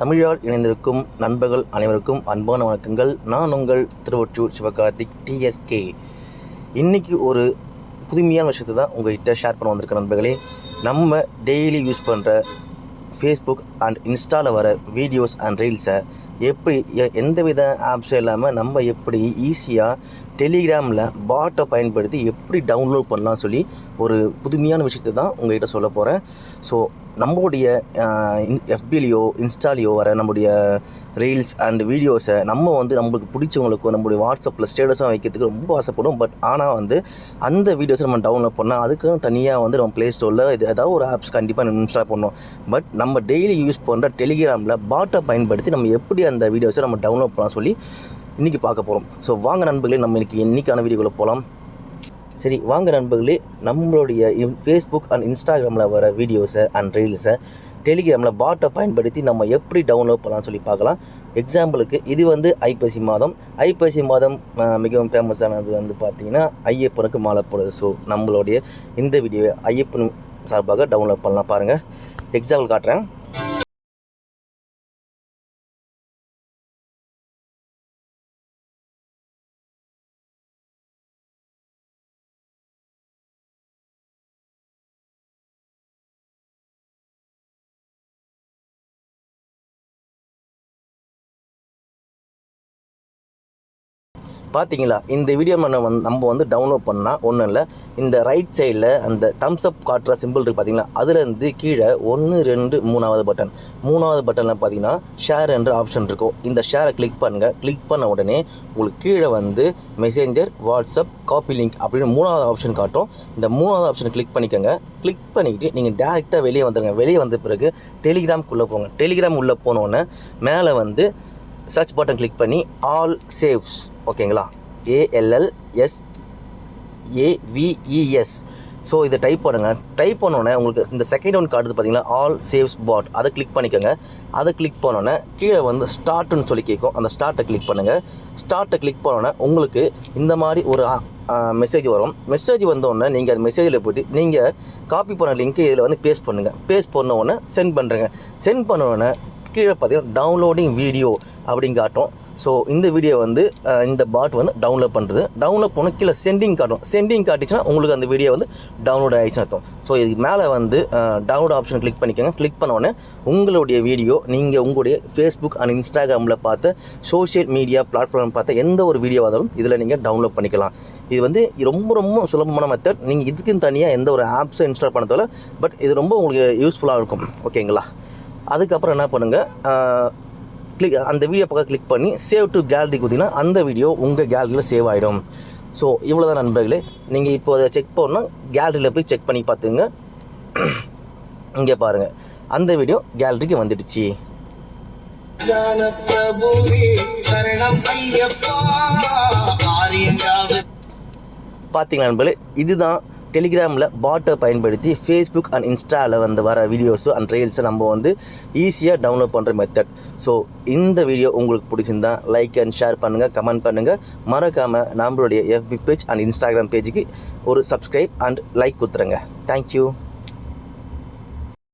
தமிழால் இணைந்திருக்கும் நண்பர்கள் அனைவருக்கும் அன்பான வணக்கங்கள். நான் உங்கள் திருவொற்றியூர் சிவகார்த்திக் டிஎஸ்கே இன்றைக்கி ஒரு புதுமையான விஷயத்தை தான் உங்கள்கிட்ட ஷேர் பண்ண வந்திருக்க நண்பர்களே. நம்ம டெய்லி யூஸ் பண்ணுற ஃபேஸ்புக் அண்ட் இன்ஸ்டாவில் வர வீடியோஸ் அண்ட் ரீல்ஸை எப்படி எந்த வித ஆப்ஸும் இல்லாமல் நம்ம எப்படி ஈஸியாக டெலிகிராமில் பாட்டை பயன்படுத்தி எப்படி டவுன்லோட் பண்ணலாம் சொல்லி ஒரு புதுமையான விஷயத்தை தான் உங்கள்கிட்ட சொல்ல போகிறேன் ஸோ நம்மளுடைய எஃபிலேயோ இன்ஸ்டாலேயோ வர நம்முடைய ரீல்ஸ் அண்ட் வீடியோஸை நம்ம வந்து நம்மளுக்கு பிடிச்சவங்களுக்கோ நம்மளுடைய வாட்ஸ்அப்பில் ஸ்டேட்டஸாக வைக்கிறதுக்கு ரொம்ப ஆசைப்படும். பட் ஆனால் வந்து அந்த வீடியோஸை நம்ம டவுன்லோட் பண்ணால் அதுக்கும் தனியாக வந்து நம்ம ப்ளே ஸ்டோரில் இது ஏதாவது ஒரு ஆப்ஸ் கண்டிப்பாக நம்ம இன்ஸ்டால் பண்ணோம் பட் நம்ம டெய்லி யூஸ் பண்ணுற டெலிகிராமில் பாட்டை பயன்படுத்தி நம்ம எப்படி அந்த வீடியோஸை நம்ம டவுன்லோட் பண்ணலாம் சொல்லி இன்றைக்கி பார்க்க போகிறோம் ஸோ வாங்க நண்பர்களே நம்ம இன்றைக்கி என்றைக்கான வீடியோக்குள்ளே போகலாம் சரி வாங்க நண்பர்களே நம்மளுடைய ஃபேஸ்புக் அண்ட் இன்ஸ்டாகிராமில் வர வீடியோஸை அண்ட் ரீல்ஸை டெலிகிராமில் பாட்டை பயன்படுத்தி நம்ம எப்படி டவுன்லோட் பண்ணலாம்னு சொல்லி பார்க்கலாம். எக்ஸாம்பிளுக்கு இது வந்து ஐப்பசி மாதம். ஐப்பசி மாதம் மிகவும் ஃபேமஸானது வந்து பார்த்திங்கன்னா ஐயப்பனுக்கு மாலை போடுறது. ஸோ நம்மளுடைய இந்த வீடியோவை ஐயப்பன் சார்பாக டவுன்லோட் பண்ணலாம் பாருங்கள் எக்ஸாம்பிள் காட்டுறேன். பார்த்தீங்களா இந்த வீடியோ நம்ம வந்து நம்ம வந்து டவுன்லோட் பண்ணால் ஒன்றும் இல்லை. இந்த ரைட் சைடில் அந்த தம்ஸ் அப் காட்டுற சிம்பிள் இருக்குது பார்த்தீங்களா அதுலேருந்து கீழே ஒன்று ரெண்டு மூணாவது பட்டன் மூணாவது பட்டனில் பார்த்தீங்கன்னா ஷேர் என்ற ஆப்ஷன் இருக்கும். இந்த ஷேரை கிளிக் பண்ணுங்கள் கிளிக் பண்ண உடனே உங்களுக்கு கீழே வந்து மெசேஞ்சர் வாட்ஸ்அப் காப்பி லிங்க் அப்படின்னு மூணாவது ஆப்ஷன் காட்டும். இந்த மூணாவது ஆப்ஷனை கிளிக் பண்ணிக்கோங்க. கிளிக் பண்ணிக்கிட்டு நீங்கள் டேரெக்டாக வெளியே வந்துடுங்க வெளியே வந்த பிறகு டெலிகிராம்குள்ளே போங்க. டெலிகிராம் உள்ளே போனோடனே மேலே வந்து சர்ச் பட்டன் கிளிக் பண்ணி ஆல் சேவ்ஸ் ஓகேங்களா A L L S A V E S so இதை டைப் பண்ணுங்கள் டைப் பண்ணோன்னே உங்களுக்கு இந்த செகண்ட் ஒன் காட்டுது பார்த்தீங்களா ஆல் சேவ்ஸ் பாட் அதை கிளிக் பண்ணிக்கோங்க. அதை கிளிக் பண்ணோன்னே கீழே வந்து ஸ்டார்ட்னு சொல்லி கேட்கும். அந்த ஸ்டார்ட்டை கிளிக் பண்ணுங்கள் ஸ்டார்ட்டை கிளிக் பண்ணோன்னே உங்களுக்கு இந்த மாதிரி ஒரு மெசேஜ் வரும். மெசேஜ் வந்தோடனே நீங்கள் அந்த மெசேஜில் போய்ட்டு நீங்கள் காப்பி பண்ண லிங்க்கு இதில் வந்து பேஸ்ட் பண்ணுங்கள் பேஸ்ட் பண்ண உடனே சென்ட் பண்ணுறேங்க சென்ட் பண்ண உடனே கீழே பார்த்தீங்கன்னா டவுன்லோடிங் வீடியோ அப்படின்னு காட்டும். ஸோ இந்த வீடியோ வந்து இந்த பாட் வந்து டவுன்லோட் பண்ணுறது டவுன்லோட் பண்ண கீழே சென்டிங் காட்டும். சென்டிங் காட்டிச்சுன்னா உங்களுக்கு அந்த வீடியோ வந்து டவுன்லோட் ஆகிடுச்சுன்னு அர்த்தம். ஸோ இதுக்கு மேலே வந்து டவுன்லோட் ஆப்ஷன் கிளிக் பண்ணிக்கோங்க. கிளிக் பண்ணோடனே உங்களுடைய வீடியோ நீங்கள் உங்களுடைய ஃபேஸ்புக் அண்ட் இன்ஸ்டாகிராமில் பார்த்த சோஷியல் மீடியா பிளாட்ஃபார்ம் பார்த்த எந்த ஒரு வீடியோ வந்தாலும் இதில் நீங்கள் டவுன்லோட் பண்ணிக்கலாம். இது வந்து ரொம்ப ரொம்ப சுலபமான மெத்தட் நீங்கள் இதுக்குன்னு தனியாக எந்த ஒரு ஆப்ஸும் இன்ஸ்டால் பண்ண பட் இது ரொம்ப உங்களுக்கு யூஸ்ஃபுல்லாக இருக்கும். ஓகேங்களா அதுக்கப்புறம் என்ன பண்ணுங்கள் கிளிக் அந்த வீடியோ பக்கம் கிளிக் பண்ணி சேவ் டு கேலரி கொடுத்தீங்கன்னா அந்த வீடியோ உங்கள் கேலரியில் சேவ் ஆகிடும் ஸோ இவ்வளோ தான் நண்பர்களே. நீங்கள் இப்போ அதை செக் பண்ணால் கேலரியில் போய் செக் பண்ணி பார்த்துங்க. இங்கே பாருங்கள் அந்த வீடியோ கேலரிக்கு வந்துடுச்சு. பார்த்தீங்களா நண்பர்களே? இதுதான் டெலிகிராமில் பாட்டை பயன்படுத்தி ஃபேஸ்புக் அண்ட் இன்ஸ்டாவில் வந்து வர வீடியோஸும் அண்ட் ரீல்ஸை நம்ம வந்து ஈஸியாக டவுன்லோட் பண்ணுற மெத்தட் ஸோ இந்த வீடியோ உங்களுக்கு பிடிச்சிருந்தா லைக் அண்ட் ஷேர் பண்ணுங்கள் கமெண்ட் பண்ணுங்கள் மறக்காமல் நம்மளுடைய எஃபி பேஜ் அண்ட் இன்ஸ்டாகிராம் பேஜுக்கு ஒரு சப்ஸ்கிரைப் அண்ட் லைக் கொடுத்துருங்க. Thank you